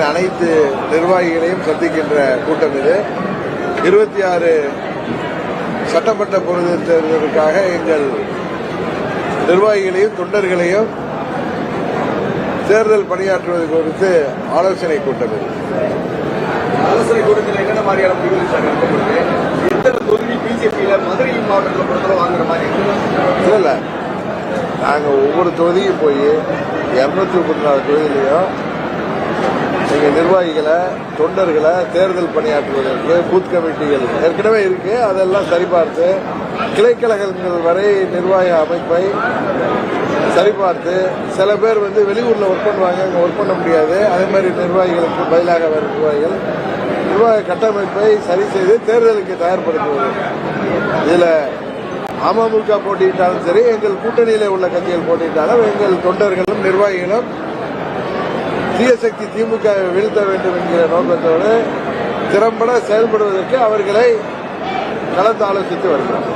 கட்சியின் அனைத்து நிர்வாகிகளையும் சந்திக்கின்ற கூட்டம் இது. இருபத்தி ஆறு சட்டமன்ற பொழுது தேர்தலுக்காக எங்கள் நிர்வாகிகளையும் தொண்டர்களையும் தேர்தல் பணியாற்றுவது குறித்து ஆலோசனை கூட்டம் இது. ஆலோசனை கூட்டத்தில் என்னென்ன மாதிரியான முடிவுகள் எத்தனை தொகுதி பிஜேபியில மதுரை மாவட்டத்தில் பொறுத்தவரை வாங்குற மாதிரி இல்லை இல்லை. நாங்கள் ஒவ்வொரு தொகுதியும் போய் இரநூத்தி முப்பத்தி நாலு தொகுதியிலையும் எங்கள் நிர்வாகிகளை தொண்டர்களை தேர்தல் பணியாற்றுவதற்கு பூத் கமிட்டிகள் ஏற்கனவே இருக்கு. அதெல்லாம் சரிபார்த்து கிளைக்கழகங்கள் வரை நிர்வாக அமைப்பை சரிபார்த்து சில பேர் வந்து வெளியூரில் ஒர்க் பண்ணுவாங்க அங்கே ஒர்க் பண்ண முடியாது. அதே மாதிரி நிர்வாகிகளுக்கு பதிலாக வர நிர்வாகிகள் நிர்வாக கட்டமைப்பை சரி செய்து தேர்தலுக்கு தயார்படுத்துவது. இதில் அமமுக போட்டியிட்டாலும் சரி எங்கள் கூட்டணியில் உள்ள கட்சிகள் போட்டியிட்டாலும் எங்கள் தொண்டர்களும் நிர்வாகிகளும் தீய சக்தி திமுக வீழ்த்த வேண்டும் என்கிற நோக்கத்தோடு திறம்பட செயல்படுவதற்கு அவர்களை கலந்து ஆலோசித்து வருகிறோம்.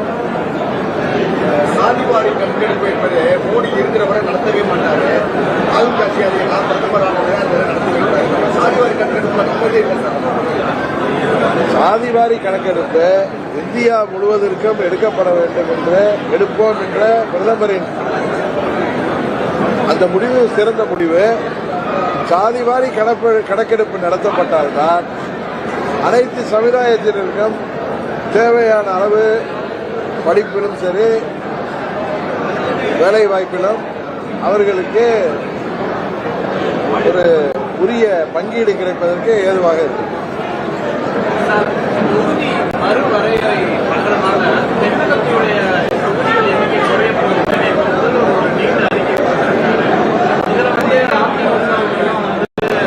சாதிவாரி கணக்கெடுப்பு என்பது மோடி இருக்கிற வரை நடத்தவே மாட்டாரு. ஆளும் கட்சி அதை நான் பிரதமரானது அதை நடத்தவே மாட்டாரு சாதிவாரி இல்லை சார். சாதிவாரி கணக்கெடுப்பு இந்தியா முழுவதற்கும் எடுக்கப்பட வேண்டும் என்று எடுப்போம் என்ற பிரதமரின் அந்த முடிவு சிறந்த முடிவு. சாதிவாரி கணப்பு கணக்கெடுப்பு நடத்தப்பட்டால்தான் அனைத்து சமுதாயத்தினருக்கும் தேவையான அளவு படிப்பிலும் சரி வேலை வாய்ப்பிலும் அவர்களுக்கு ஒரு உரிய பங்கீடு கிடைப்பதற்கு ஏதுவாக இருக்கும் தொகுதி மறுவரையறை பண்றதுனால தென்னகத்தினுடைய தொகுதிகள் எண்ணிக்கை குறைய போகிறது முதல்ல ஒரு நீண்ட அறிக்கை கொடுத்திருக்காரு. இதுல வந்து அதிமுக வந்து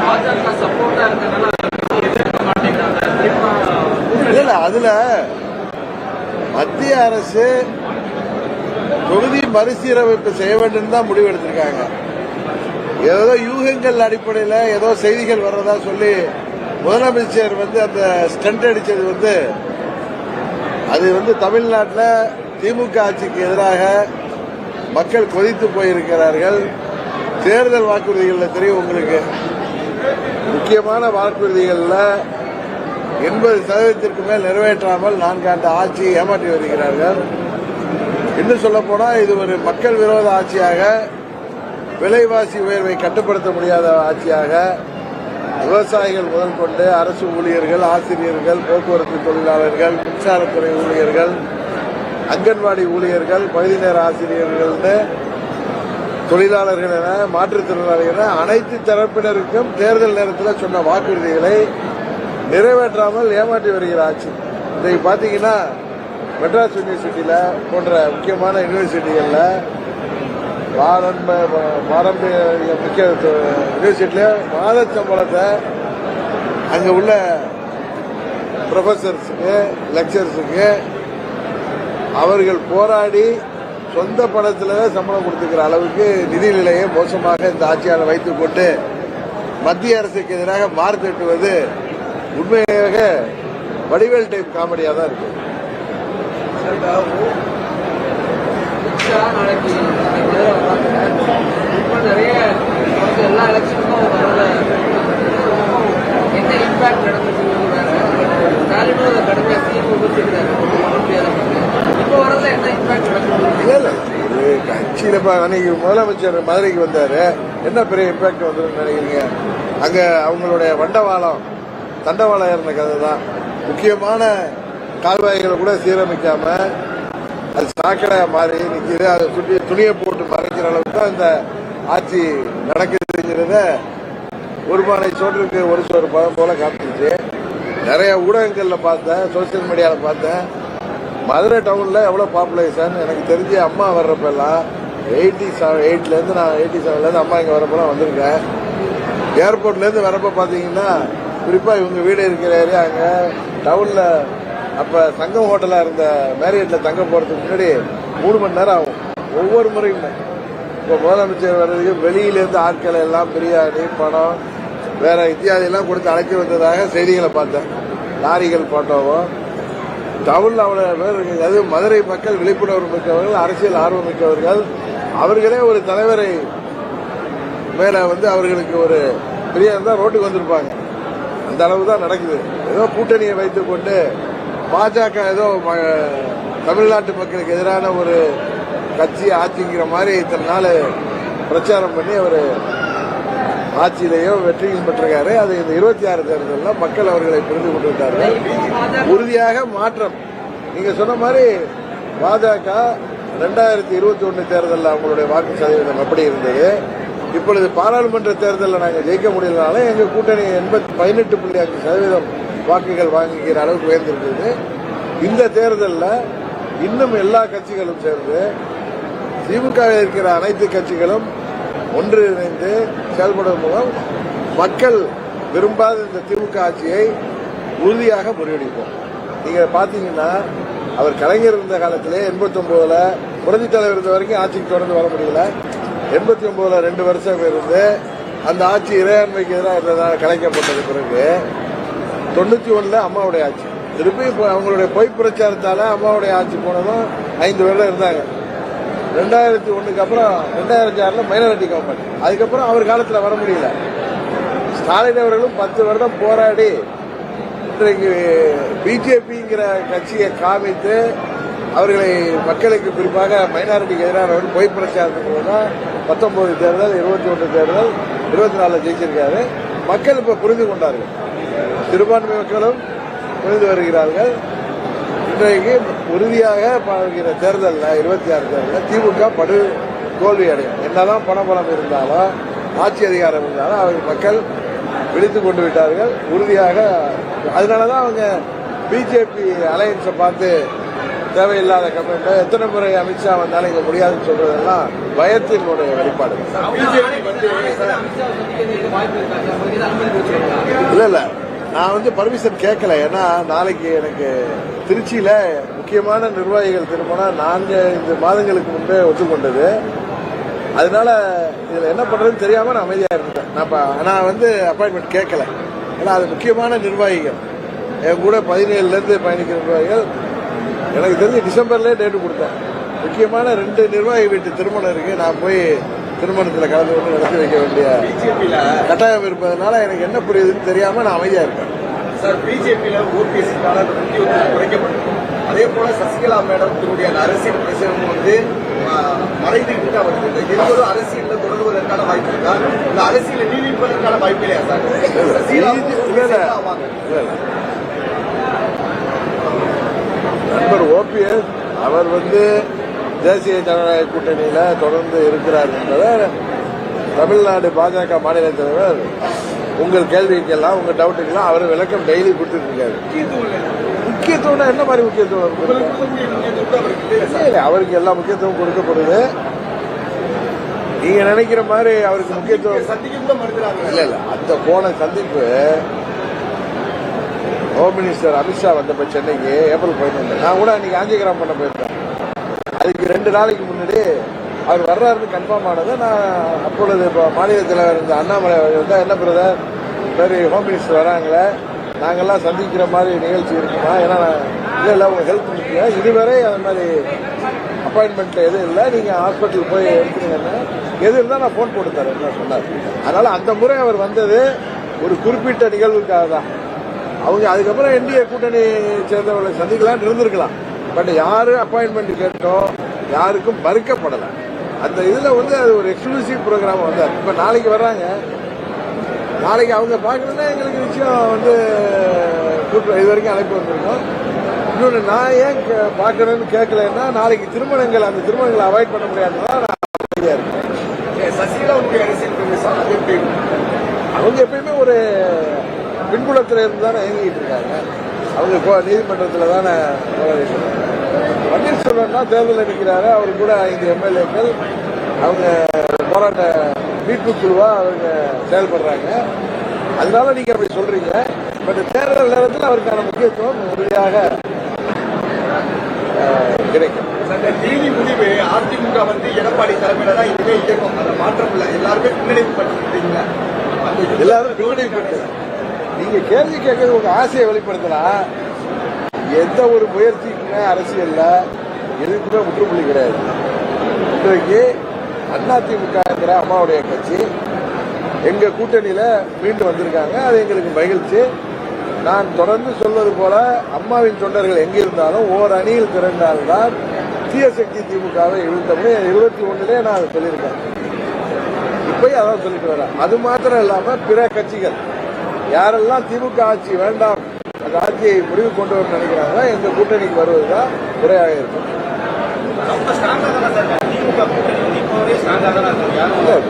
பாஜக சப்போர்ட்டா இருக்கனால அதை வந்து எதிர்க்க மாட்டேங்கிறாங்க குறிப்பா இல்ல இல்ல அதுல மத்திய அரசு தொகுதி மறுசீரமைப்பு செய்ய வேண்டும் தான் முடிவு எடுத்திருக்காங்க. ஏதோ யூகங்கள் அடிப்படையில் ஏதோ செய்திகள் வர்றதா சொல்லி முதலமைச்சர் வந்து அந்த ஸ்டண்ட் அடித்தது வந்து அது வந்து தமிழ்நாட்டில் திமுக ஆட்சிக்கு எதிராக மக்கள் கொதித்து போயிருக்கிறார்கள். தேர்தல் வாக்குறுதிகளில் தெரியும் உங்களுக்கு. முக்கியமான வாக்குறுதிகளில் எண்பது சதவீதத்திற்கு மேல் நிறைவேற்றாமல் நான்காண்டு ஆட்சியை ஏமாற்றி வருகிறார்கள். இன்னும் சொல்ல போனால் இது ஒரு மக்கள் விரோத ஆட்சியாக விலைவாசி உயர்வை கட்டுப்படுத்த முடியாத ஆட்சியாக விவசாயிகள் முதல் கொண்டு அரசு ஊழியர்கள் ஆசிரியர்கள் போக்குவரத்து தொழிலாளர்கள் மின்சாரத்துறை ஊழியர்கள் அங்கன்வாடி ஊழியர்கள் பகுதி நேர ஆசிரியர்கள்னு தொழிலாளர்கள் என மாற்றுத்திறனாளிகள் என அனைத்து தரப்பினருக்கும் தேர்தல் நேரத்தில் சொன்ன வாக்குறுதிகளை நிறைவேற்றாமல் ஏமாற்றி வருகிற ஆட்சி. இன்றைக்கு பார்த்தீங்கன்னா மெட்ராஸ் யூனிவர்சிட்டியில் போன்ற முக்கியமான யூனிவர்சிட்டிகளில் பாரம்ப பாரம்பரிய முக்கிய யூனிவர்சிட்டியில் மாத சம்பளத்தை அங்கே உள்ள ப்ரொஃபஸர்ஸுக்கு லெக்சர்ஸுக்கு அவர்கள் போராடி சொந்த பணத்தில் சம்பளம் கொடுத்துக்கிற அளவுக்கு நிதி நிலையை மோசமாக இந்த ஆட்சியாளர் வைத்துக் கொண்டு மத்திய அரசுக்கு எதிராக மார்த்தட்டுவது உண்மையாக வடிவேல் டைப் காமெடியாக தான் இருக்கு. அமித்ஷா நாளைக்கு மதுரை வந்தாங்க இப்போ நிறைய வந்து எல்லா எலெக்ஷனுக்கும் வரல என்ன இம்பாக்ட் நடந்துச்சு வேற ஸ்டாலினும் அதை கடுமையாக சீன் விமர்சிக்கிறாரு பண்ண முடியாத இப்போ வரல என்ன இம்பாக்ட் நடக்குது இல்ல இல்ல இது கட்சியில இப்ப அன்னைக்கு முதலமைச்சர் மதுரைக்கு வந்தாரு. என்ன பெரிய இம்பாக்ட் வந்துடும் நினைக்கிறீங்க? அங்க அவங்களுடைய வண்டவாளம் தண்டவாளம் ஏறின கதை தான் முக்கியமான கால்வாய்களை கூட சீரமைக்காம அது சாக்கடை மாறி நிற்கிது அதை சுற்றி துணியை போட்டு மறைக்கிற அளவுக்கு தான் இந்த ஆட்சி நடக்குதுங்கிறத ஒரு பானை சோற்றுக்கு ஒரு சோறு பதம் போல காமிச்சிச்சு நிறைய ஊடகங்களில் பார்த்தேன் சோசியல் மீடியாவில் பார்த்தேன். மதுரை டவுனில் எவ்வளோ பாப்புலேஷன் எனக்கு தெரிஞ்சு அம்மா வர்றப்பெல்லாம் எயிட்டி செவன் எயிட்லேருந்து நான் எயிட்டி செவன்லேருந்து அம்மா இங்கே வரப்பெல்லாம் வந்திருக்கேன். ஏர்போர்ட்லேருந்து வரப்போ பார்த்தீங்கன்னா குறிப்பா இவங்க வீடு இருக்கிற ஏரியா அங்க டவுன்ல அப்ப சங்கம் ஹோட்டலா இருந்த மேரியட்ல தங்க போறதுக்கு முன்னாடி மூணு மணி நேரம் ஆகும். ஒவ்வொரு முறையுமே. இப்போ முதலமைச்சர் வர்றதுக்கு வெளியில இருந்து ஆட்களை எல்லாம் பிரியாணி பணம் வேற இத்தியாதி எல்லாம் கொடுத்து அழைக்க வந்ததாக செய்திகளை பார்த்தேன். லாரிகள் போட்டோவும் டவுன்ல அவ்வளவு பேர் இருக்கு அது மதுரை மக்கள் விழிப்புணர்வு மிக்கவர்கள் அரசியல் ஆர்வம் மிக்கவர்கள். அவர்களே ஒரு தலைவரை மேல வந்து அவர்களுக்கு ஒரு பிரியாணி தான் ரோட்டுக்கு வந்திருப்பாங்க. அந்த அளவு தான் நடக்குது. ஏதோ கூட்டணியை வைத்துக் கொண்டு பாஜக ஏதோ ம- தமிழ்நாட்டு மக்களுக்கு எதிரான ஒரு கட்சி ஆட்சிங்கிற மாதிரி இத்தனை நாள் பிரச்சாரம் பண்ணி அவர் ஆட்சியிலேயோ வெற்றியும் பெற்றிருக்காரு. அது இந்த இருபத்தி ஆறு தேர்தலில் மக்கள் அவர்களை புரிந்து கொண்டு விட்டார்கள் உறுதியாக மாற்றம். நீங்க சொன்ன மாதிரி பாஜக ரெண்டாயிரத்தி இருபத்தி ஒன்று தேர்தலில் அவங்களுடைய வாக்கு சதவீதம் எப்படி இருந்தது. இப்பொழுது பாராளுமன்ற தேர்தலில் நாங்கள் ஜெயிக்க முடியலனாலும் எங்கள் கூட்டணி எண்பத்தி பதினெட்டு புள்ளி அஞ்சு சதவீதம் வாக்குகள் வாங்குகிற அளவுக்கு உயர்ந்திருக்கிறது இந்த தேர்தலில் இன்னும் எல்லா கட்சிகளும் சேர்ந்து திமுகவில் இருக்கிற அனைத்து கட்சிகளும் ஒன்றிணைந்து செயல்படும் மூலம் மக்கள் விரும்பாத இந்த திமுக ஆட்சியை உறுதியாக முறியடிப்போம். நீங்கள் பார்த்தீங்கன்னா அவர் கலைஞர் இருந்த காலத்திலே எண்பத்தி ஒன்பதுல புரட்சி தலைவர் இருந்த வரைக்கும் ஆட்சிக்கு தொடர்ந்து வர முடியல. எண்பத்தி ஒன்பதுல ரெண்டு வருஷம் இருந்து அந்த ஆட்சி இறையாண்மைக்கு எதிராக இருந்ததால் கலைக்கப்பட்டது பிறகு தொண்ணூத்தி ஒண்ணுல அம்மாவுடைய ஆட்சி. திருப்பி இப்போ அவங்களுடைய பொய் பிரச்சாரத்தால அம்மாவுடைய ஆட்சி போனதும் ஐந்து வருடம் இருந்தாங்க. ரெண்டாயிரத்தி ஒண்ணுக்கு அப்புறம் ரெண்டாயிரத்தி ஆறுல மைனாரிட்டி கவர்மெண்ட். அதுக்கப்புறம் அவர் காலத்துல வர முடியல. ஸ்டாலின் அவர்களும் பத்து வருடம் போராடி இன்றைக்கு பிஜேபிங்கிற கட்சியை காமித்து அவர்களை மக்களுக்கு குறிப்பாக மைனாரிட்டிக்கு எதிரான பொய் பிரச்சாரத்துக்கு போது தான் பத்தொன்பது தேர்தல் இருபத்தி ஒன்று தேர்தல் இருபத்தி நாலில் ஜெயிச்சிருக்காரு. மக்கள் இப்போ புரிந்து கொண்டார்கள். சிறுபான்மை மக்களும் புரிந்து வருகிறார்கள். இன்றைக்கு உறுதியாக பார்க்கிற தேர்தலில் இருபத்தி ஆறு தேர்தலில் திமுக படு தோல்வி அடையும். என்னதான் பணபலம் இருந்தாலும் ஆட்சி அதிகாரம் இருந்தாலும் அவங்க மக்கள் விழித்துக் கொண்டு விட்டார்கள். உறுதியாக அதனால தான் அவங்க பிஜேபி அலையன்ஸை பார்த்து தேவையில்லாத கமெண்ட் எத்தனை முறை அமித்ஷா வந்தாலும் இங்க முடியாதுன்னு சொல்றதெல்லாம் பயத்தினுடைய வெளிப்பாடு. இல்ல இல்ல. நான் வந்து பர்மிஷன் கேட்கல. ஏன்னா நாளைக்கு எனக்கு திருச்சியில முக்கியமான நிர்வாகிகள் திருமணம். நான்கு ஐந்து மாதங்களுக்கு முன்பே ஒத்துக்கொண்டது. அதனால இதுல என்ன பண்றதுன்னு தெரியாம நான் அமைதியா இருந்தேன் நான் நான் வந்து அப்பாயின்மெண்ட் கேட்கல. ஏன்னா அது முக்கியமான நிர்வாகிகள். என் கூட பதினேழுல இருந்து பயணிக்கிற நிர்வாகிகள் எனக்கு தெரிஞ்சு டிசம்பர்லயே டேட்டு கொடுத்தேன். முக்கியமான ரெண்டு நிர்வாகி வீட்டு திருமணம் இருக்கு. நான் போய் திருமணத்துல கலந்து கொண்டு நடத்தி வைக்க வேண்டிய கட்டாயம் இருப்பதனால எனக்கு என்ன புரியுதுன்னு தெரியாம நான் அமைதியா இருக்கேன். சார் பிஜேபியில முக்கியத்துவம் குறைக்கப்பட்டது அதே போல சசிகலா மேடத்தினுடைய அரசியல் பிரச்சனை வந்து மறைந்துகிட்டு வருது. இந்த இருவரும் அரசியல்ல தொடர்வதற்கான வாய்ப்பு இருக்கா? இந்த அரசியல நீடிப்பதற்கான வாய்ப்பு இல்லையா சார்? சசிகலா நீதி- இல்ல, இல்ல. ஆமாங்க இல்ல, இல்ல. நண்பர் ஓபிஎஸ் அவர் வந்து தேசிய ஜனநாயக கூட்டணியில தொடர்ந்து இருக்கிறார் என்பதை தமிழ்நாடு பாஜக மாநில தலைவர். உங்கள் கேள்விக்கெல்லாம் உங்க டவுட்டுக்கெல்லாம் அவர் விளக்கம் டெய்லி கொடுத்துட்டு இருக்காரு முக்கியத்துவம்னா என்ன மாதிரி முக்கியத்துவம் அவருக்கு எல்லா முக்கியத்துவம் கொடுக்கப்படுது. நீங்க நினைக்கிற மாதிரி அவருக்கு முக்கியத்துவம் இல்ல இல்ல அந்த போன சந்திப்பு மினிஸ்டர் அமித்ஷா வந்தப்ப சென்னைக்கு ஏப்ரல் பதினொன்று. நான் கூட அன்னைக்கு காஞ்சிகிராம் பண்ண போயிருந்தேன். அதுக்கு ரெண்டு நாளைக்கு முன்னாடி அவர் வர்றாருன்னு கன்ஃபார்ம் ஆனது நான் அப்பொழுது இப்போ மாநில தலைவர் இருந்த அண்ணாமலை வந்தால் என்ன பிரதர் சரி ஹோம் மினிஸ்டர் வராங்களே. நாங்கள்லாம் சந்திக்கிற மாதிரி நிகழ்ச்சி இருக்குமா? ஏன்னா இல்லை இல்லை உங்கள் ஹெல்ப் முக்கியம் இதுவரை அந்த மாதிரி அப்பாயின்மெண்ட்டில் எதுவும் இல்லை. நீங்கள் ஹாஸ்பிட்டல் போய் எடுத்துருங்கன்னா எது இருந்தால் நான் ஃபோன் போட்டு தரேன். சொன்னார். அதனால் அந்த முறை அவர் வந்தது ஒரு குறிப்பிட்ட நிகழ்வுக்காக தான். அவங்க அதுக்கப்புறம் என்டிஏ கூட்டணி சேர்ந்தவர்களை சந்திக்கலாம் இருந்திருக்கலாம். பட் யாரும் அப்பாயின்மெண்ட் கேட்டோம் யாருக்கும் மறுக்கப்படலை. அந்த இதுல வந்து அது ஒரு எக்ஸ்க்ளூசிவ் ப்ரோக்ராம் வந்தார். இப்ப நாளைக்கு வர்றாங்க. நாளைக்கு அவங்க பார்க்கணும்னா எங்களுக்கு நிச்சயம் வந்து கூட்டு இது வரைக்கும் அழைப்பு வந்திருக்கோம். இன்னொன்று நான் ஏன் கே- பார்க்கணும்னு கேட்கலன்னா நாளைக்கு திருமணங்கள் அந்த திருமணங்களை அவாய்ட் பண்ண முடியாதுன்னா நான் அமைதியா இருக்கேன் ஏ, சசிகலாவுடைய அரசியல் பிரவேசம் அது எப்படி அவங்க எப்பயுமே ஒரு பின்புலத்துல இருந்து தானே இயங்கிட்டு இருக்காங்க. அவங்க நீதிமன்றத்தில் தானே. பன்னீர்செல்வம்னா தேர்தல் நிற்கிறாரு அவர் கூட ஐந்து எம்எல்ஏக்கள். அவங்க போராட்ட மீட்பு குழுவா அவங்க செயல்படுறாங்க. அதனால நீங்க அப்படி சொல்றீங்க. பட் தேர்தல் நேரத்தில் அவருக்கான முக்கியத்துவம் உறுதியாக கிடைக்கும். அந்த நீதி முடிவு அதிமுக வந்து எடப்பாடி தலைமையில தான் இதுவே இயக்கம். அதை மாற்றம் இல்லை எல்லாருமே பின்னடைவு அந்த யுத்தத்துல எல்லாரும் பின்னடைவு பெற்று நீங்க கேள்வி கேட்கறது உங்க ஆசையை வெளிப்படுத்தலாம் எந்த ஒரு முயற்சிக்குமே அரசியல்ல எதுக்குமே முற்றுப்புள்ளி கிடையாது. இன்றைக்கு அதிமுக அம்மாவுடைய கட்சி எங்க கூட்டணியில மீண்டும் வந்திருக்காங்க. அது எங்களுக்கு மகிழ்ச்சி. நான் தொடர்ந்து சொல்வது போல அம்மாவின் தொண்டர்கள் எங்கே இருந்தாலும் ஓர் அணியில் திரண்டால்தான் தான் தீயசக்தி திமுகவை வீழ்த்தமுடியும். இருபத்தி ஒண்ணுலே நான் அதை சொல்லியிருக்கேன். இப்பயும் அதான் சொல்லிட்டு வரேன். அது மாத்திரம் இல்லாம பிற கட்சிகள் யாரெல்லாம் திமுக ஆட்சி வேண்டாம் அந்த ஆட்சியை முடிவு கொண்டு வர நினைக்கிறாங்க எங்க கூட்டணிக்கு வருவதுதான் முறையாக இருக்கும்.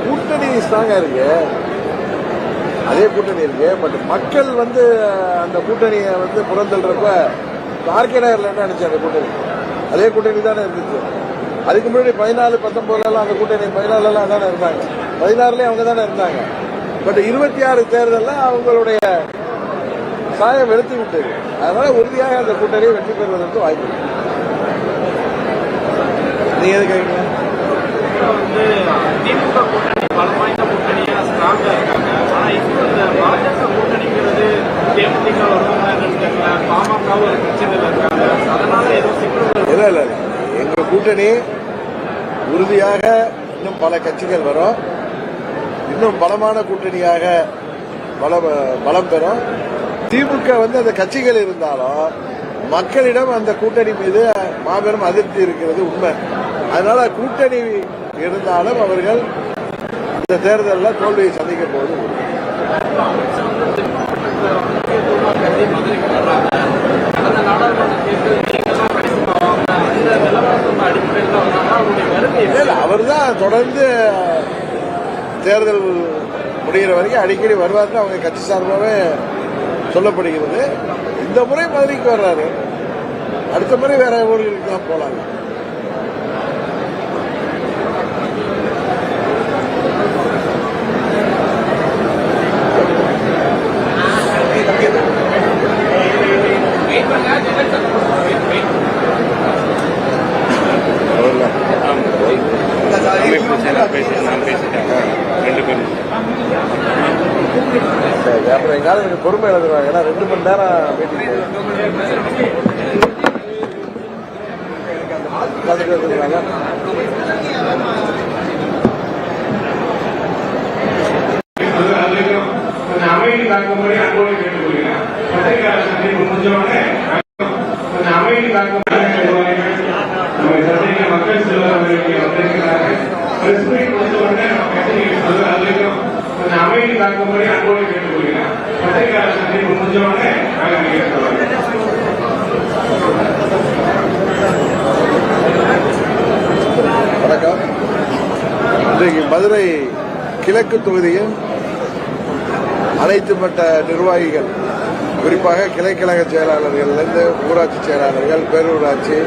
கூட்டணி ஸ்ட்ராங்கா இருக்கு. அதே கூட்டணி இருக்கு பட் மக்கள் வந்து அந்த கூட்டணியை வந்து புறந்தள்ளுறப்ப ஆர்கே நகர்ல என்ன நினைச்சு அந்த கூட்டணி? அதே கூட்டணி தானே இருந்துச்சு. அதுக்கு முன்னாடி பதினாலு பத்தொன்பதுல எல்லாம் அந்த கூட்டணி பதினாலுல தானே இருந்தாங்க. பதினாறுலயே அவங்க தானே இருந்தாங்க. பட் இருபத்தி ஆறு தேர்தல்ல அவங்களுடைய சாயம் வெளுத்து விட்டது. அதனால உறுதியாக அந்த கூட்டணி வெற்றி பெறுவதற்கு வாய்ப்பு. நீங்க எது வந்து திமுக கூட்டணி பலம் வாய்ந்த கூட்டணியா ஸ்ட்ராங்கா இருக்காங்க. ஆனா இப்போ இந்த பாஜக கூட்டணிங்கிறது தேமுதிக வருவாங்க பாமகவும் ஒரு பிரச்சனையில் இருக்காங்க. அதனால ஏதோ இல்ல இல்ல இல்ல. எங்க கூட்டணி உறுதியாக இன்னும் பல கட்சிகள் வரும். இன்னும் பலமான கூட்டணியாக பலம் பலம் பெறும் திமுக வந்து அந்த கட்சிகள் இருந்தாலும் மக்களிடம் அந்த கூட்டணி மீது மாபெரும் அதிருப்தி இருக்கிறது உண்மை அதனால கூட்டணி இருந்தாலும் அவர்கள் இந்த தேர்தலில் தோல்வியை சந்திக்க போது உறுதி. தான் அவர்தான் தொடர்ந்து தேர்தல் முடிகிற வரைக்கும் அடிக்கடி வருவார்னு அவங்க கட்சி சார்பாகவே சொல்லப்படுகிறது. இந்த முறை மதுரைக்கு வர்றாரு. அடுத்த முறை வேற ஊர்களுக்கு தான் போலாங்க. அனைத்து மட்ட நிர்வாகிகள் குறிப்பாக கிளைக்கழக செயலாளர்களிலிருந்து ஊராட்சி செயலாளர்கள் பேரூராட்சி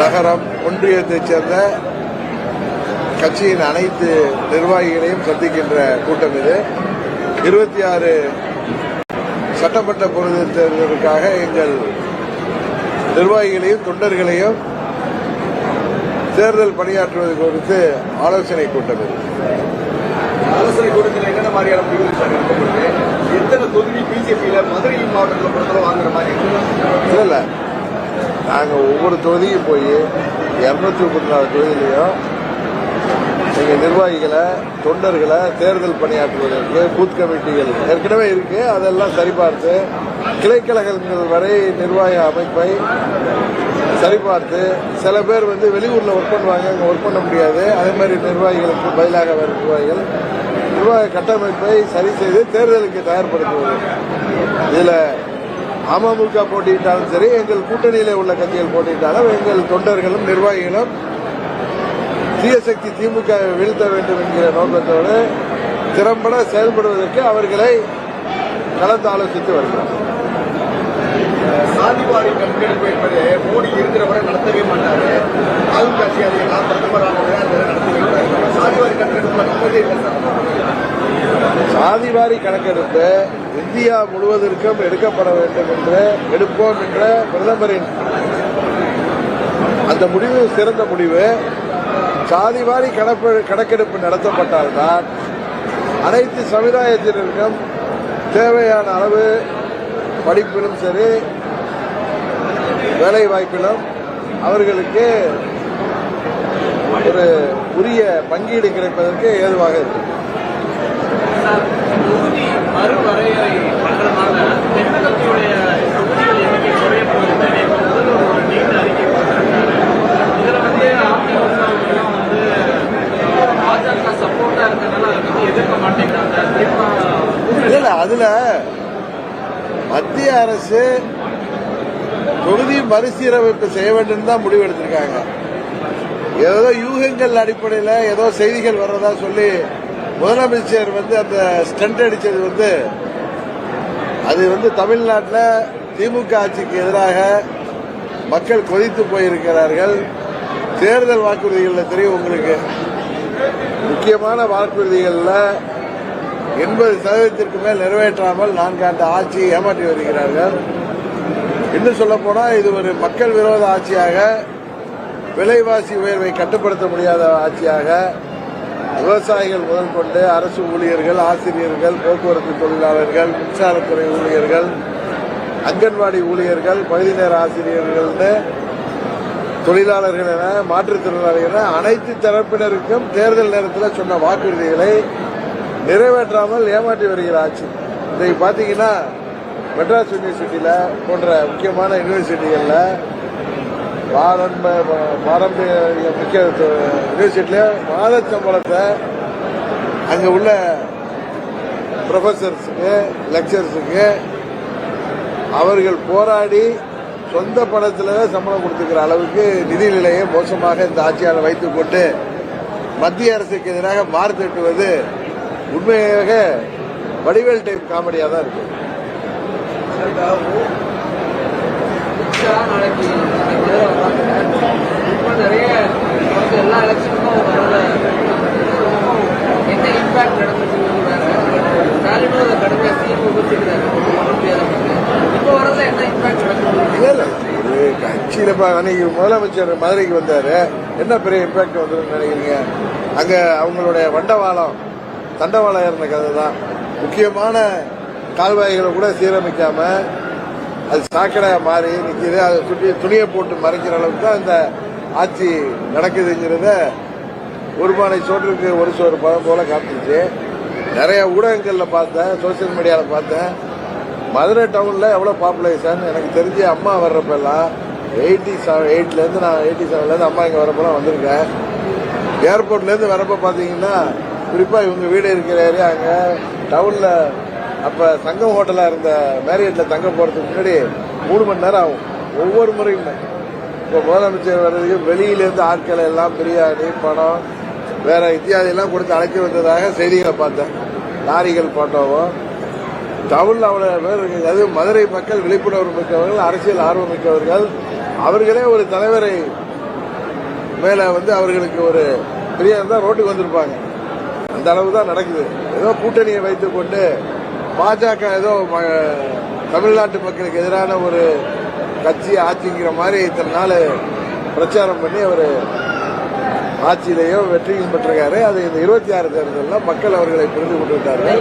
நகரம் ஒன்றியத்தைச் சேர்ந்த கட்சியின் அனைத்து நிர்வாகிகளையும் சந்திக்கின்ற கூட்டம் இது. இருபத்தி ஆறு சட்டமன்ற பொது தேர்தலுக்காக எங்கள் நிர்வாகிகளையும் தொண்டர்களையும் தேர்தல் பணியாற்றுவது குறித்து ஆலோசனை கூட்டம் இது. ஆலோசனை கூட்டத்தில் என்னென்ன மாதிரியான முடிவுகள் சார் எடுக்கப்படுது எத்தனை தொகுதி பிஜேபியில் மதுரை மாவட்டத்தில் பொறுத்தவரை வாங்குற மாதிரி இருக்கு? இல்லை நாங்கள் ஒவ்வொரு தொகுதியும் போய் இரநூத்தி முப்பத்தி நாலு தொகுதியிலையும் எங்கள் நிர்வாகிகளை தொண்டர்களை தேர்தல் பணியாற்றுவதற்கு பூத் கமிட்டிகள் ஏற்கனவே இருக்கு அதெல்லாம் சரிபார்த்து கிளைக்கழகங்கள் வரை நிர்வாக அமைப்பை சரிபார்த்து சில பேர் வந்து வெளியூரில் ஒர்க் பண்ணுவாங்க அங்கே ஒர்க் பண்ண முடியாது. அதே மாதிரி நிர்வாகிகளுக்கு பதிலாக வர நிர்வாகிகள் நிர்வாக கட்டமைப்பை சரி செய்து தேர்தலுக்கு தயார்படுத்துவது. இதுல அமமுக போட்டியிட்டாலும் சரி எங்கள் கூட்டணியிலே உள்ள கட்சிகள் போட்டியிட்டாலும் எங்கள் தொண்டர்களும் நிர்வாகிகளும் தீயசக்தி திமுக வீழ்த்த வேண்டும் என்கிற நோக்கத்தோடு திறம்பட செயல்படுவதற்கு அவர்களை கலந்து ஆலோசித்து வருகிறோம் சாதிவாரி கணக்கெடுப்பு என்பது மோடி இருக்கிறவரை நடத்தவே மாட்டாரு. ஆளும் கட்சி அதை நான் பிரதமர் ஆனது அதை நடத்தி வைக்கிறார். சாதிவாரி கணக்கெடுப்புல இல்லை சார். சாதிவாரி கணக்கெடுப்பு இந்தியா முழுவதற்கும் எடுக்கப்பட வேண்டும் என்று எடுப்போம் என்ற பிரதமரின் அந்த முடிவு சிறந்த முடிவு சாதிவாரி கணக்கெடுப்பு நடத்தப்பட்டால்தான் அனைத்து சமுதாயத்தினருக்கும் தேவையான அளவு படிப்பிலும் சரி வேலை வாய்ப்பிலும் அவர்களுக்கு ஒரு உரிய பங்கீடு கிடைப்பதற்கு ஏதுவாக இல்ல அதுல மத்திய அரசு தொகுதி மறுசீரமைப்பு செய்ய வேண்டும் தான் முடிவு எடுத்திருக்காங்க. ஏதோ யூகங்கள் அடிப்படையில் ஏதோ செய்திகள் வர்றதா சொல்லி முதலமைச்சர் வந்து அந்த ஸ்டண்ட் அடித்தது வந்து அது வந்து தமிழ்நாட்டில் திமுக ஆட்சிக்கு எதிராக மக்கள் கொதித்து போயிருக்கிறார்கள். தேர்தல் வாக்குறுதிகளில் தெரியும் உங்களுக்கு. முக்கியமான வாக்குறுதிகளில் எண்பது சதவீதத்திற்கு மேல் நிறைவேற்றாமல் நான்காண்டு ஆட்சி ஏமாற்றி வருகிறார்கள். இன்னும் சொல்ல இது ஒரு மக்கள் விரோத ஆட்சியாக விலைவாசி உயர்வை கட்டுப்படுத்த முடியாத ஆட்சியாக விவசாயிகள் முதல் கொண்டு அரசு ஊழியர்கள் ஆசிரியர்கள் போக்குவரத்து தொழிலாளர்கள் மின்சாரத்துறை ஊழியர்கள் அங்கன்வாடி ஊழியர்கள் பகுதி நேர ஆசிரியர்கள்னு தொழிலாளர்கள் என மாற்றுத்திறனாளிகள் என அனைத்து தரப்பினருக்கும் தேர்தல் நேரத்தில் சொன்ன வாக்குறுதிகளை நிறைவேற்றாமல் ஏமாற்றி வருகிற ஆட்சி. இன்றைக்கு பார்த்தீங்கன்னா மெட்ராஸ் யூனிவர்சிட்டியில் போன்ற முக்கியமான யூனிவர்சிட்டிகளில் பாரம்ப பாரம்பரிய முக்கிய யூனிவர்சிட்டியில் மாத சம்பளத்தை அங்கே உள்ள ப்ரொஃபஸர்ஸுக்கு லெக்சர்ஸுக்கு அவர்கள் போராடி சொந்த பணத்தில் சம்பளம் கொடுத்துக்கிற அளவுக்கு நிதி நிலையை மோசமாக இந்த ஆட்சியாளர் வைத்துக் கொண்டு மத்திய அரசுக்கு எதிராக மாறு தட்டுவது உண்மையாக வடிவேல் டைப் காமெடியாக தான் இருக்கு. நாளைக்கு நிறைய எல்லா எலெக்ஷனுக்கும் என்ன இம்பாக்ட் ஸ்டாலினும் அதை கடுமையாக சீன் விமர்சிக்கிறாரு இப்போ வரல என்ன இம்பாக்ட் நடக்குது அன்னைக்கு முதலமைச்சர் மதுரைக்கு வந்தாரு. என்ன பெரிய இம்பாக்ட் வந்ததுன்னு நினைக்கிறீங்க? அங்க அவங்களுடைய வண்டவாளம் தண்டவாளம் இருந்த கதை தான் முக்கியமான கால்வாய்களை கூட சீரமைக்காம அது சாக்கடையா மாறி நிற்கிது அதை சுற்றி துணியை போட்டு மறைக்கிற அளவுக்கு தான் இந்த ஆட்சி நடக்குதுங்கிறத ஒருபானை சோற்றுக்கு ஒரு சோறு பழம் போல காமிச்சிச்சு. நிறைய ஊடகங்களில் பார்த்தேன் சோசியல் மீடியாவில் பார்த்தேன். மதுரை டவுனில் எவ்வளோ பாப்புலேஷன் எனக்கு தெரிஞ்சு அம்மா வர்றப்பெல்லாம் எயிட்டி செவன் எயிட்லேருந்து நான் எயிட்டி செவன்லேருந்து அம்மா இங்கே வரப்பெல்லாம் வந்திருக்கேன். ஏர்போர்ட்லேருந்து வரப்போ பார்த்தீங்கன்னா குறிப்பாக இவங்க வீடு இருக்கிற ஏரியா அங்கே டவுனில் அப்ப தங்கம் ஹோட்டலா இருந்த மேரியட்ல தங்க போறதுக்கு முன்னாடி மூணு மணி நேரம் ஆகும். ஒவ்வொரு முறையுமே. இப்போ முதலமைச்சர் வர்றதுக்கு வெளியில இருந்து ஆட்களை எல்லாம் பிரியாணி பணம் வேற இத்தியாதி எல்லாம் கொடுத்து அழைச்சி வந்ததாக செய்திகளை பார்த்தேன். லாரிகள் போட்டோவும் டவுன்ல அவ்வளவு பேர் அதாவது அது மதுரை மக்கள் விழிப்புணர்வு மிக்கவர்கள் அரசியல் ஆர்வம் மிக்கவர்கள். அவர்களே ஒரு தலைவரை மேல வந்து அவர்களுக்கு ஒரு பிரியாணி தான் ரோட்டுக்கு வந்திருப்பாங்க. அந்த அளவு தான் நடக்குது. ஏதோ கூட்டணியை வைத்துக் கொண்டு பாஜக ஏதோ ம- தமிழ்நாட்டு மக்களுக்கு எதிரான ஒரு கட்சி ஆட்சிங்கிற மாதிரி இத்தனை நாள் பிரச்சாரம் பண்ணி அவர் ஆட்சியிலேயோ வெற்றியும் பெற்றிருக்காரு. அது இந்த இருபத்தி ஆறு தேர்தலில் மக்கள் அவர்களை புரிந்து கொண்டு விட்டார்கள்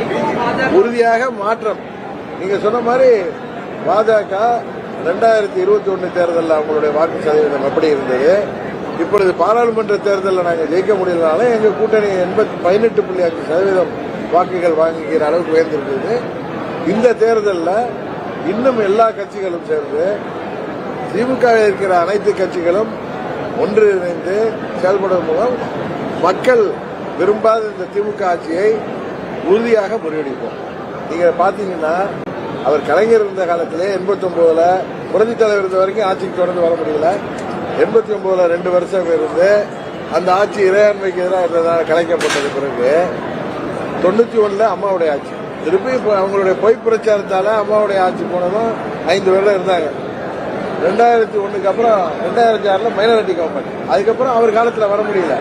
உறுதியாக மாற்றம். நீங்க சொன்ன மாதிரி பாஜக ரெண்டாயிரத்தி இருபத்தி ஒன்று தேர்தலில் அவங்களுடைய வாக்கு சதவீதம் எப்படி இருந்தது. இப்பொழுது பாராளுமன்ற தேர்தலில் நாங்கள் ஜெயிக்க முடியலனால எங்கள் கூட்டணி எண்பத்தி பதினெட்டு புள்ளி அஞ்சு சதவீதம் வாக்குகள் வாங்குகிற அளவுக்கு உயர்ந்திருந்தது. இந்த தேர்தலில் இன்னும் எல்லா கட்சிகளும் சேர்ந்து திமுக இருக்கிற அனைத்து கட்சிகளும் ஒன்றிணைந்து செயல்படுவதன் மூலம் மக்கள் விரும்பாத இந்த திமுக ஆட்சியை உறுதியாக முறியடிப்போம். நீங்கள் பார்த்தீங்கன்னா அவர் கலைஞர் இருந்த காலத்திலே எண்பத்தி ஒன்பதுல புரட்சி தலைவர் இருந்த வரைக்கும் ஆட்சிக்கு தொடர்ந்து வர முடியல. எண்பத்தி ஒன்பதுல ரெண்டு வருஷம் இருந்து அந்த ஆட்சி இறையாண்மைக்கு எதிராக இருந்ததால் கலைக்கப்பட்டது பிறகு தொண்ணூத்தி ஒண்ணுல அம்மாவுடைய ஆட்சி. திருப்பி இப்போ அவங்களுடைய பொய் பிரச்சாரத்தால அம்மாவுடைய ஆட்சி போனதும் ஐந்து வருடம் இருந்தாங்க. ரெண்டாயிரத்தி ஒண்ணுக்கு அப்புறம் ரெண்டாயிரத்தி ஆறுல மைனாரிட்டி கவர்மெண்ட். அதுக்கப்புறம் அவர் காலத்துல வர முடியல.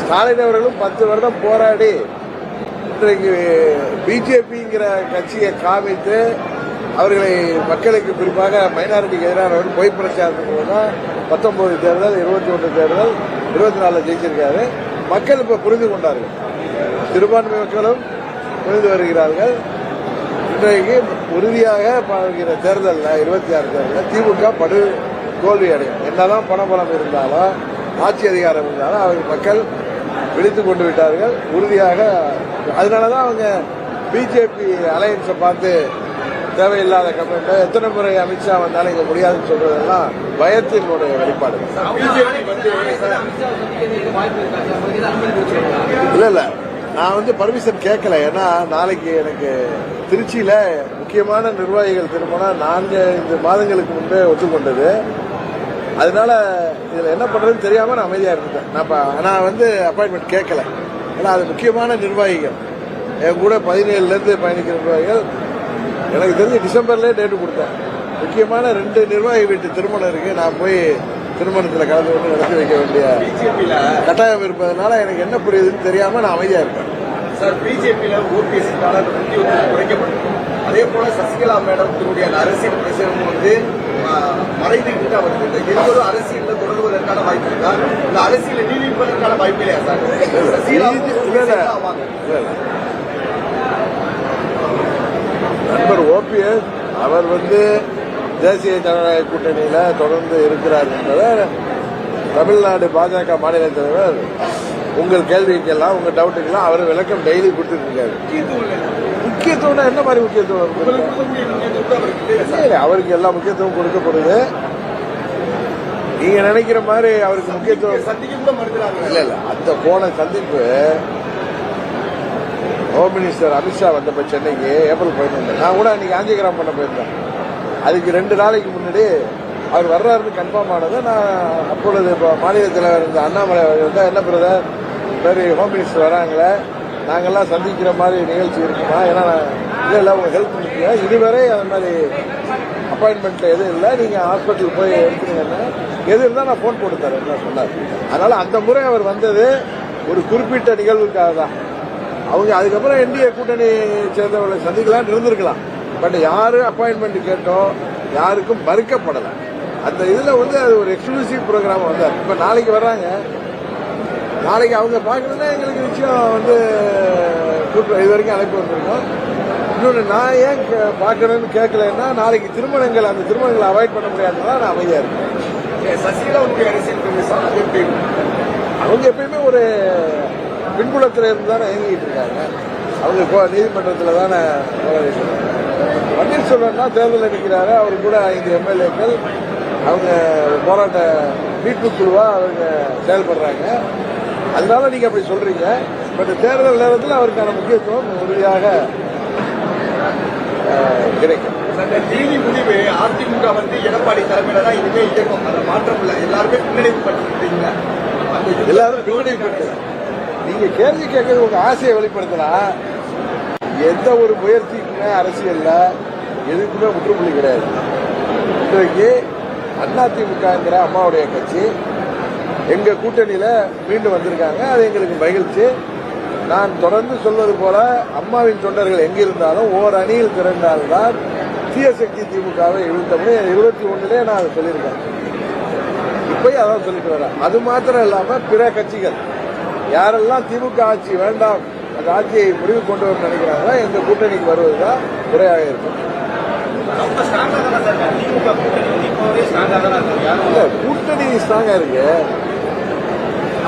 ஸ்டாலின் அவர்களும் பத்து வருடம் போராடி இன்றைக்கு பிஜேபிங்கிற கட்சியை காமித்து அவர்களை மக்களுக்கு குறிப்பாக மைனாரிட்டிக்கு எதிரான பொய் பிரச்சாரத்துக்கு மூலம் பத்தொன்பது தேர்தல் இருபத்தி ஒன்று தேர்தல் இருபத்தி நாலுல ஜெயிச்சிருக்காரு. மக்கள் இப்ப புரிந்து கொண்டார்கள். சிறுபான்மை மக்களும் புரிந்து வருகிறார்கள். இன்றைக்கு உறுதியாக பார்க்கிற தேர்தலில் இருபத்தி ஆறு தேர்தலில் திமுக படு தோல்வி அடையும் என்னதான் பணபலம் இருந்தாலும் ஆட்சி அதிகாரம் இருந்தாலும் அவங்க மக்கள் விழித்து கொண்டு விட்டார்கள். உறுதியாக அதனால தான் அவங்க பிஜேபி அலையன்ஸை பார்த்து தேவையில்லாத கமெண்ட் எத்தனை முறை அமித்ஷா வந்தாலும் இங்க முடியாதுன்னு சொல்றதெல்லாம் பயத்தினுடைய வெளிப்பாடு. இல்ல இல்ல. நான் வந்து பர்மிஷன் கேட்கல. ஏன்னா நாளைக்கு எனக்கு திருச்சியில முக்கியமான நிர்வாகிகள் திருமணம் நான்கு ஐந்து மாதங்களுக்கு முன்பே ஒத்துக்கொண்டது. அதனால இதுல என்ன பண்றதுன்னு தெரியாம நான் அமைதியா இருந்தேன் நான் நான் வந்து அப்பாயின்மெண்ட் கேட்கல. ஏன்னா அது முக்கியமான நிர்வாகிகள். என் கூட பதினேழுல இருந்து பயணிக்கிற நிர்வாகிகள். எனக்கு தெரிஞ்சு டிசம்பர்லேயே டேட்டு கொடுத்தேன். முக்கியமான ரெண்டு நிர்வாகி வீட்டு திருமணம் இருக்கு. நான் போய் திருமணத்தில் கலந்து கொண்டு நடத்தி வைக்க வேண்டிய கட்டாயம் இருப்பதனால எனக்கு என்ன புரியுதுன்னு தெரியாம நான் அமைதியா இருக்கேன் சார் பிஜேபியில முக்கியத்துவம் குறைக்கப்படும். அதே போல சசிகலா மேடத்தினுடைய அரசியல் பிரச்சனையும் வந்து மறைந்துகிட்டு இந்த இருவரும் அரசியல்ல தொடர்வதற்கான வாய்ப்பு இருக்கா? இந்த அரசியல நீடிப்பதற்கான வாய்ப்பு இல்லையா சார். நண்பர் ஓபிஎஸ் அவர் வந்து தேசிய ஜனநாயக கூட்டணியில தொடர்ந்து இருக்கிறார் என்பதை தமிழ்நாடு பாஜக மாநில தலைவர். உங்கள் கேள்விக்கெல்லாம் உங்க டவுட்டுக்கெல்லாம் அவர் விளக்கம் டெய்லி கொடுத்துட்டு இருக்காரு முக்கியத்துவம் இல்லை. முக்கியத்துவம் என்ன மாதிரி முக்கியத்துவம் அவருக்கு எல்லா முக்கியத்துவம் கொடுக்கப்படுது. நீங்க நினைக்கிற மாதிரி அவருக்கு முக்கியத்துவம் இல்ல இல்ல அந்த போன சந்திப்பு ஹோம் மினிஸ்டர் அமித்ஷா வந்தப்ப சென்னைக்கு ஏப்ரல் பதினொன்று. நான் கூட அன்னைக்கு ஆஞ்சிகிராம் பண்ண போயிருந்தேன். அதுக்கு ரெண்டு நாளைக்கு முன்னாடி அவர் வர்றாருன்னு கன்ஃபார்ம் ஆனது நான் அப்பொழுது இப்போ மாநில தலைவர் இருந்த அண்ணாமலை அவர் என்ன பிரதர்? சரி ஹோம் மினிஸ்டர் வராங்களே நாங்கள்லாம் சந்திக்கிற மாதிரி நிகழ்ச்சி இருக்குமா? ஏன்னா இல்லை இல்லை உங்கள் ஹெல்ப் முக்கியம் இதுவரை அது மாதிரி அப்பாயின்மெண்ட் எதுவும் இல்லை. நீங்கள் ஹாஸ்பிட்டல் போய் எடுத்துருங்கன்னா எது இருந்தால் நான் ஃபோன் போட்டு தரேன் சொன்னார். அதனால் அந்த முறை அவர் வந்தது ஒரு குறிப்பிட்ட நிகழ்வுக்காக தான். அவங்க அதுக்கப்புறம் என்டிஏ கூட்டணி சேர்ந்தவர்களை சந்திக்கலாம்னு இருந்திருக்கலாம். பட் யாரு அப்பாயின்மெண்ட் கேட்டோம் யாருக்கும் மறுக்கப்படலை. அந்த இதில் வந்து அது ஒரு எக்ஸ்க்ளூசிவ் ப்ரோக்ராம் வந்தார் இப்போ நாளைக்கு வர்றாங்க. நாளைக்கு அவங்க பார்க்கணுன்னா எங்களுக்கு நிச்சயம் வந்து கூட்டம் இது வரைக்கும் அழைப்பு வந்திருக்கோம். இன்னொன்று நான் ஏன் பார்க்கணும்னு கேட்கலன்னா நாளைக்கு திருமணங்கள் அந்த திருமணங்களை அவாய்ட் பண்ண முடியாதுன்னா நான் அமைதியாக இருக்கேன் சசிகலாவுடைய அரசியல் பிரவேசம்? அது எப்படி அவங்க எப்பயுமே ஒரு பின்புலத்தில் இருந்து தானே இயங்கிட்டு இருக்காங்க. அவங்க நீதிமன்றத்தில் தானே போராடிட்டு பன்னீர்செல்வம்னா தேர்தலில் நிற்கிறாரு. அவர் கூட ஐந்து எம்எல்ஏக்கள் அவங்க போராட்ட மீட்பு குழுவா அவங்க செயல்படுறாங்க. அதனால நீங்க அப்படி சொல்றீங்க. பட் தேர்தல் நேரத்தில் அவருக்கான முக்கியத்துவம் உறுதியாக கிடைக்கும். அந்த நீதி முடிவு அதிமுக வந்து எடப்பாடி தலைமையில தான் இனிமே இயக்கம் அதை மாற்றம் இல்லை. எல்லாருமே பின்னடைவு யுத்தம் எல்லாரும் பின்னடைவு நீங்க கேள்வி கேட்கறது உங்க ஆசையை வெளிப்படுத்தலாம். எந்த ஒரு எதுக்குமே அரசியல்ல எதுக்குமே முற்றுப்புள்ளி கிடையாது. இன்றைக்கு அதிமுகங்கிற அம்மாவுடைய கட்சி எங்க கூட்டணியில மீண்டும் வந்திருக்காங்க. அது எங்களுக்கு மகிழ்ச்சி. நான் தொடர்ந்து சொல்வது போல அம்மாவின் தொண்டர்கள் எங்கிருந்தாலும் ஓர் அணியில் திரண்டால்தான் தீயசக்தி திமுகவை இழுத்தபடி இருபத்தி ஒன்றுலேயே நான் அதை சொல்லியிருக்கேன். இப்பயும் அதான் சொல்லிட்டு வரேன் அது மாத்திரம் இல்லாம பிற கட்சிகள் யாரெல்லாம் திமுக ஆட்சி வேண்டாம் அந்த ஆட்சியை முடிவு கொண்டு வர நினைக்கிறாங்களோ? எங்க கூட்டணிக்கு முறையாக இருக்கும். ஸ்ட்ராங்கா தானே சார் திமுக கூட்டணி ஸ்ட்ராங்கா இருக்கு.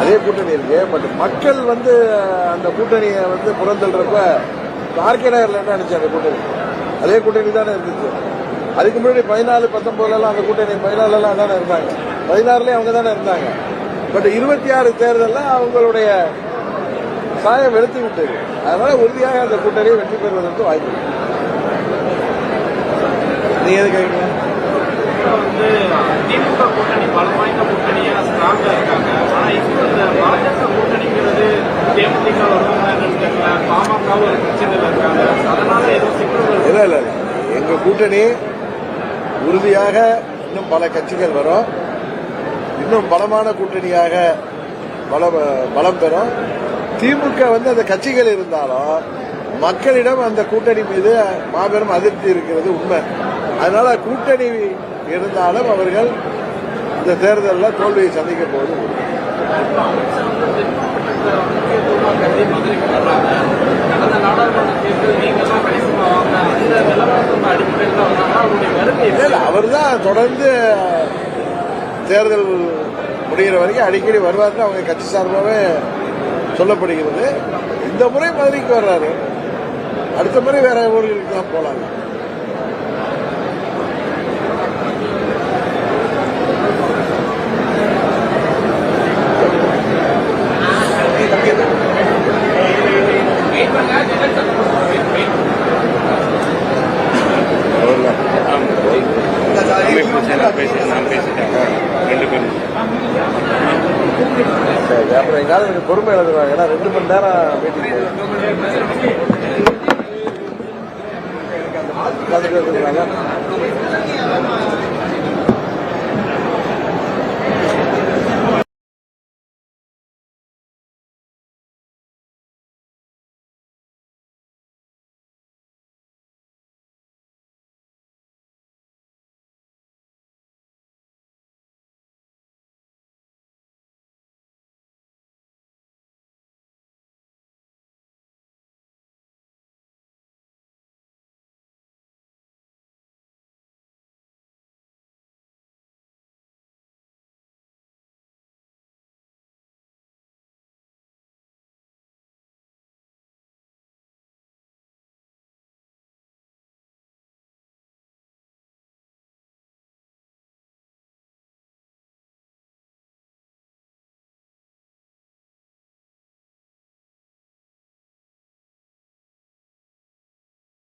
அதே கூட்டணி இருக்கு. பட் மக்கள் வந்து அந்த கூட்டணியை வந்து புறந்தள்ளுறப்ப ஆர்கே நகர்ல என்ன நினைச்சு அந்த கூட்டணி? அதே கூட்டணி தானே இருந்துச்சு. அதுக்கு முன்னாடி பதினாலு பத்தொன்பதுல எல்லாம் அந்த கூட்டணி பதினாலுல எல்லாம் தானே இருந்தாங்க? பதினாறுலயும் அவங்க தானே இருந்தாங்க. பட் இருபத்தி ஆறு தேர்தலில் அவங்களுடைய சாயம் வெளுத்து விட்டது. அதனால உறுதியாக அந்த கூட்டணி வெற்றி பெறுவதற்கு வாய்ப்பு. நீங்க எது கேட்குறீங்க? திமுக கூட்டணி பலம் வாய்ந்த கூட்டணியா ஸ்ட்ராங்கா இருக்காங்க. ஆனா இப்போ இந்த பாஜக கூட்டணிங்கிறது தேமுதிக தெரியல பாமகவும் ஒரு பிரச்சனையில் இருக்காங்க. அதனால ஏதோ சிக்கல்கள் இல்ல இல்ல இல்ல. எங்க கூட்டணி உறுதியாக இன்னும் பல கட்சிகள் வரும். இன்னும் பலமான கூட்டணியாக பலம் பலம் பெறும். திமுக வந்து அந்த கட்சிகள் இருந்தாலும் மக்களிடம் அந்த கூட்டணி மீது மாபெரும் அதிருப்தி இருக்கிறது உண்மை. அதனால கூட்டணி இருந்தாலும் அவர்கள் இந்த தேர்தலில் தோல்வியை சந்திக்க இல்ல அவர் தான் தொடர்ந்து தேர்தல் முடிகிற வரைக்கும் அடிக்கடி வருவார்னு அவங்க கட்சி சார்பாகவே சொல்லப்படுகிறது. இந்த முறை மதுரைக்கு வர்றாரு. அடுத்த முறை வேற ஊர்களுக்கு தான் போலாம்